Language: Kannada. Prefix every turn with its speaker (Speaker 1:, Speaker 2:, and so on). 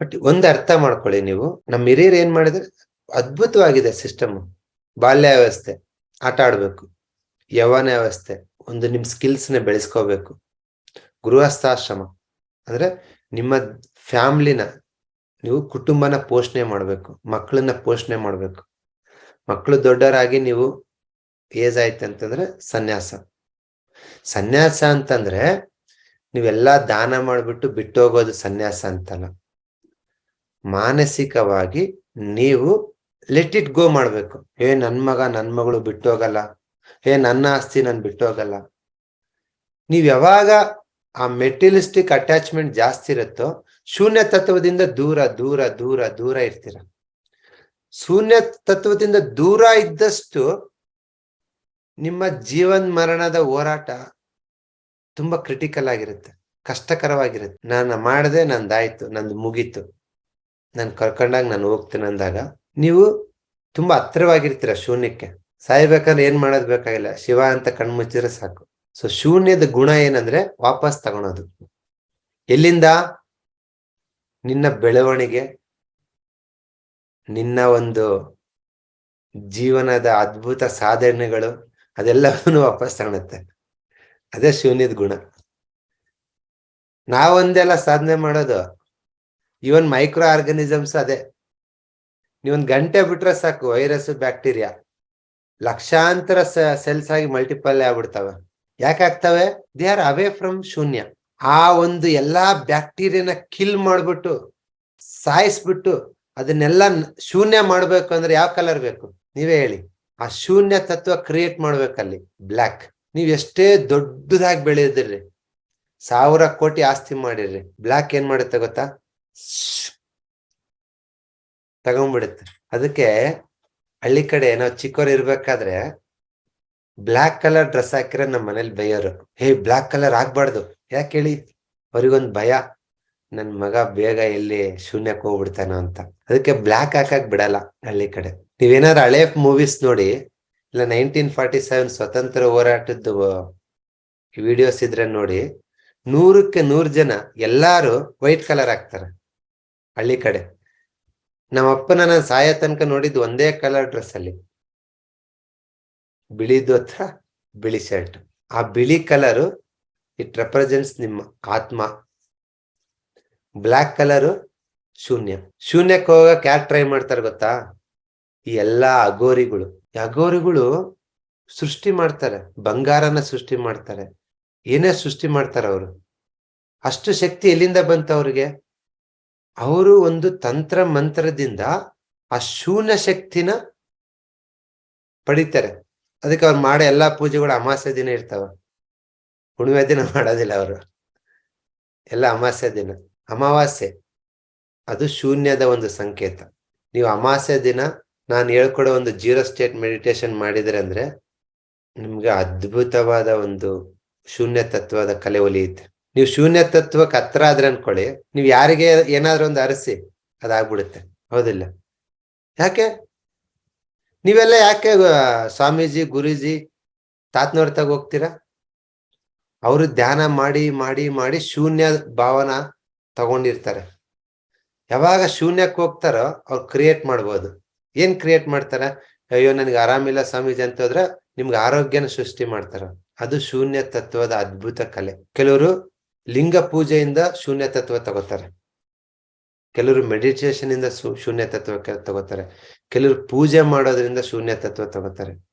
Speaker 1: ಬಟ್ ಒಂದ್ ಅರ್ಥ ಮಾಡ್ಕೊಳ್ಳಿ ನೀವು. ನಮ್ಮ ಹಿರಿಯರು ಏನ್ ಮಾಡಿದ್ರೆ? ಅದ್ಭುತವಾಗಿದೆ ಸಿಸ್ಟಮ್ ಬಾಲ್ಯ ವ್ಯವಸ್ಥೆ ಆಟ ಆಡ್ಬೇಕು. ಯವನ ವ್ಯವಸ್ಥೆ ಒಂದು ನಿಮ್ ಸ್ಕಿಲ್ಸ್ನ ಬೆಳೆಸ್ಕೋಬೇಕು. ಗೃಹಸ್ಥಾಶ್ರಮ. ಅಂದ್ರೆ ನಿಮ್ಮ ಫ್ಯಾಮ್ಲಿನ ನೀವು ಕುಟುಂಬನ ಪೋಷಣೆ ಮಾಡಬೇಕು. ಮಕ್ಕಳನ್ನ ಪೋಷಣೆ ಮಾಡಬೇಕು. ಮಕ್ಕಳು ದೊಡ್ಡವರಾಗಿ ನೀವು ಏಜ್ ಆಯ್ತು ಅಂತಂದ್ರೆ ಸನ್ಯಾಸ. ಸನ್ಯಾಸ ಅಂತಂದ್ರೆ ನೀವೆಲ್ಲಾ ದಾನ ಮಾಡಿಬಿಟ್ಟು ಬಿಟ್ಟು ಹೋಗೋದು ಸನ್ಯಾಸ ಅಂತಲ್ಲ. ಮಾನಸಿಕವಾಗಿ ನೀವು ಲೆಟ್ ಇಟ್ ಗೋ ಮಾಡ್ಬೇಕು. ಏ ನನ್ ಮಗ, ನನ್ ಮಗಳು ಬಿಟ್ಟು ಹೋಗಲ್ಲ ಏ ನನ್ನ ಆಸ್ತಿ ನನ್ ಬಿಟ್ಟು ಹೋಗಲ್ಲ ನೀವ್ ಯಾವಾಗ ಆ ಮೆಟೀರಿಯಲಿಸ್ಟಿಕ್ ಅಟ್ಯಾಚ್ಮೆಂಟ್ ಜಾಸ್ತಿ ಇರುತ್ತೋ, ಶೂನ್ಯ ತತ್ವದಿಂದ ದೂರ ದೂರ ದೂರ ದೂರ ಇರ್ತೀರ. ಶೂನ್ಯ ತತ್ವದಿಂದ ದೂರ ಇದ್ದಷ್ಟು ನಿಮ್ಮ ಜೀವನ್ ಮರಣದ ಹೋರಾಟ ತುಂಬಾ ಕ್ರಿಟಿಕಲ್ ಆಗಿರುತ್ತೆ. ಕಷ್ಟಕರವಾಗಿರುತ್ತೆ. ನಾನು ಮಾಡದೆ, ನಂದಾಯ್ತು, ನಂದು ಮುಗೀತು. ನಾನು ಕರ್ಕೊಂಡಾಗ ನಾನು ಹೋಗ್ತೀನಿ ಅಂದಾಗ, ನೀವು ತುಂಬಾ ಹತ್ತಿರವಾಗಿರ್ತೀರ ಶೂನ್ಯಕ್ಕೆ. ಸಾಯ್ಬೇಕಾದ್ರೆ ಏನ್ ಮಾಡೋದ್ ಬೇಕಾಗಿಲ್ಲ. ಶಿವ ಅಂತ ಕಣ್ಮುಚ್ಚಿದ್ರೆ ಸಾಕು. ಸೊ ಶೂನ್ಯದ ಗುಣ ಏನಂದ್ರೆ ವಾಪಸ್ ತಗೊಳೋದು. ಎಲ್ಲಿಂದ? ನಿನ್ನ ಬೆಳವಣಿಗೆ, ನಿನ್ನ ಒಂದು ಜೀವನದ ಅದ್ಭುತ ಸಾಧನೆಗಳು, ಅದೆಲ್ಲವನ್ನು ವಾಪಸ್ ತಗೊಳತ್ತೆ. ಅದೇ ಶೂನ್ಯದ ಗುಣ. ನಾವೊಂದೆಲ್ಲ ಸಾಧನೆ ಮಾಡೋದು ಇವನ್ ಮೈಕ್ರೋ ಆರ್ಗನಿಸಮ್ಸ್ ಅದೇ ನೀವೊಂದು ಗಂಟೆ ಬಿಟ್ರೆ ಸಾಕು ವೈರಸ್ ಬ್ಯಾಕ್ಟೀರಿಯಾ ಲಕ್ಷಾಂತರ ಸೆಲ್ಸ್ ಆಗಿ ಮಲ್ಟಿಪಲ್ ಆಗ್ಬಿಡ್ತವೆ. ಯಾಕೆ ಆಗ್ತವೆ? ದೇ ಆರ್ ಅವೇ ಫ್ರಮ್ ಶೂನ್ಯ. ಆ ಒಂದು ಎಲ್ಲಾ ಬ್ಯಾಕ್ಟೀರಿಯಾನ ಕಿಲ್ ಮಾಡ್ಬಿಟ್ಟು, ಸಾಯಿಸ್ಬಿಟ್ಟು ಅದನ್ನೆಲ್ಲ ಶೂನ್ಯ ಮಾಡ್ಬೇಕು ಅಂದ್ರೆ ಯಾವ ಕಲರ್ ಬೇಕು? ನೀವೇ ಹೇಳಿ. ಆ ಶೂನ್ಯ ತತ್ವ ಕ್ರಿಯೇಟ್ ಮಾಡ್ಬೇಕಲ್ಲಿ. ಬ್ಲ್ಯಾಕ್ ನೀವ್ ಎಷ್ಟೇ ದೊಡ್ಡದಾಗಿ ಬೆಳೆದಿರ್ರಿ. ಸಾವಿರ ಕೋಟಿ ಆಸ್ತಿ ಮಾಡಿರ್ರಿ. ಬ್ಲ್ಯಾಕ್ ಏನ್ ಮಾಡುತ್ತೆ ಗೊತ್ತಾ? ತಗೊಂಡ್ಬಿಡುತ್ತೆ. ಅದಕ್ಕೆ ಹಳ್ಳಿ ಕಡೆ ನಾವು ಚಿಕ್ಕವ್ರು ಇರ್ಬೇಕಾದ್ರೆ ಬ್ಲಾಕ್ ಕಲರ್ ಡ್ರೆಸ್ ಹಾಕಿರ ನಮ್ಮ ಮನೇಲಿ ಬೈಯೋರು. ಹೇ, ಬ್ಲಾಕ್ ಕಲರ್ ಆಗ್ಬಾರ್ದು. ಯಾಕೆ ಹೇಳಿ? ಅವ್ರಿಗೊಂದು ಭಯ. ನನ್ ಮಗ ಬೇಗ ಎಲ್ಲಿ ಶೂನ್ಯಕ್ಕೆ ಹೋಗ್ಬಿಡ್ತಾನೋ ಅಂತ. ಅದಕ್ಕೆ ಬ್ಲಾಕ್ ಹಾಕಕ್ ಬಿಡಲ್ಲ ಹಳ್ಳಿ ಕಡೆ. ನೀವೇನಾದ್ರು ಹಳೆ ಮೂವೀಸ್ ನೋಡಿ, ಇಲ್ಲ ನೈನ್ಟೀನ್ ಫಾರ್ಟಿ ಸೆವೆನ್ ಸ್ವತಂತ್ರ ಹೋರಾಟದ್ದು ವಿಡಿಯೋಸ್ ಇದ್ರೆ ನೋಡಿ, ನೂರಕ್ಕೆ ನೂರ್ ಜನ ಎಲ್ಲಾರು ವೈಟ್ ಕಲರ್ ಹಾಕ್ತಾರೆ. ಹಳ್ಳಿ ಕಡೆ. ನಮ್ಮ ಅಪ್ಪನ ನಾನು ಸಾಯ ತನಕ ನೋಡಿದ್ ಒಂದೇ ಕಲರ್ ಡ್ರೆಸ್ ಅಲ್ಲಿ. ಬಿಳಿ ಹತ್ರ ಬಿಳಿ ಶರ್ಟ್ ಆ ಬಿಳಿ ಕಲರು ಇಟ್ ರೆಪ್ರೆಸೆಂಟ್ಸ್ ನಿಮ್ಮ ಆತ್ಮ. ಬ್ಲ್ಯಾಕ್ ಕಲರು ಶೂನ್ಯ. ಶೂನ್ಯಕ್ಕೆ ಹೋಗಕ್ ಯಾರು ಟ್ರೈ ಮಾಡ್ತಾರೆ ಗೊತ್ತಾ? ಈ ಎಲ್ಲಾ ಅಗೋರಿಗಳು ಅಗೋರಿಗಳು ಸೃಷ್ಟಿ ಮಾಡ್ತಾರೆ. ಬಂಗಾರನ ಸೃಷ್ಟಿ ಮಾಡ್ತಾರೆ. ಏನೇ ಸೃಷ್ಟಿ ಮಾಡ್ತಾರೆ ಅವರು? ಅಷ್ಟು ಶಕ್ತಿ ಎಲ್ಲಿಂದ ಬಂತ ಅವ್ರಿಗೆ? ಅವರು ಒಂದು ತಂತ್ರ ಮಂತ್ರದಿಂದ ಆ ಶೂನ್ಯ ಶಕ್ತಿನ ಪಡಿತಾರೆ. ಅದಕ್ಕೆ ಅವ್ರು ಮಾಡೋ ಎಲ್ಲಾ ಪೂಜೆಗಳು ಅಮಾಸ್ಯ ದಿನ ಇರ್ತಾವ. ಹುಣ್ಣಿಮೆ ದಿನ ಮಾಡೋದಿಲ್ಲ ಅವರು. ಎಲ್ಲ ಅಮಾಸ್ಯ ದಿನ. ಅಮಾವಾಸ್ಯೆ. ಅದು ಶೂನ್ಯದ ಒಂದು ಸಂಕೇತ. ನೀವು ಅಮಾಸ್ಯ ದಿನ ನಾನು ಹೇಳ್ಕೊಡೋ ಒಂದು ಜೀರೋ ಸ್ಟೇಟ್ ಮೆಡಿಟೇಷನ್ ಮಾಡಿದ್ರೆ ಅಂದ್ರೆ ನಿಮ್ಗೆ ಅದ್ಭುತವಾದ ಒಂದು ಶೂನ್ಯ ತತ್ವದ ಕಲೆ ಒಲಿಯುತ್ತೆ. ನೀವು ಶೂನ್ಯ ತತ್ವಕ್ಕೆ ಹತ್ರ ಆದ್ರೆ ಅನ್ಕೊಳ್ಳಿ. ನೀವು ಯಾರಿಗೆ ಏನಾದ್ರೂ ಒಂದು ಅರಸಿ, ಅದಾಗ್ಬಿಡುತ್ತೆ. ಹೌದಿಲ್ಲ? ಯಾಕೆ? ನೀವೆಲ್ಲ ಯಾಕೆ ಸ್ವಾಮೀಜಿ, ಗುರುಜಿ ತಾತ್ನವ್ರ ತಗ ಹೋಗ್ತೀರಾ? ಅವರು ಧ್ಯಾನ ಮಾಡಿ ಮಾಡಿ ಮಾಡಿ ಶೂನ್ಯ ಭಾವನ ತಗೊಂಡಿರ್ತಾರೆ. ಯಾವಾಗ ಶೂನ್ಯಕ್ಕೆ ಹೋಗ್ತಾರೋ ಅವ್ರು ಕ್ರಿಯೇಟ್ ಮಾಡ್ಬೋದು. ಏನ್ ಕ್ರಿಯೇಟ್ ಮಾಡ್ತಾರೆ? ಅಯ್ಯೋ, ನನಗೆ ಆರಾಮಿಲ್ಲ ಸ್ವಾಮೀಜಿ ಅಂತ ಹೋದ್ರೆ ನಿಮ್ಗೆ ಆರೋಗ್ಯನ ಸೃಷ್ಟಿ ಮಾಡ್ತಾರ. ಅದು ಶೂನ್ಯ ತತ್ವದ ಅದ್ಭುತ ಕಲೆ. ಕೆಲವರು ಲಿಂಗ ಪೂಜೆಯಿಂದ ಶೂನ್ಯ ತತ್ವ ತಗೋತಾರೆ. ಕೆಲವರು ಮೆಡಿಟೇಷನ್ ಇಂದ ಶೂನ್ಯ ತತ್ವ ತಗೋತಾರೆ. ಕೆಲವರು ಪೂಜೆ ಮಾಡೋದ್ರಿಂದ ಶೂನ್ಯ ತತ್ವ ತಗೋತಾರೆ.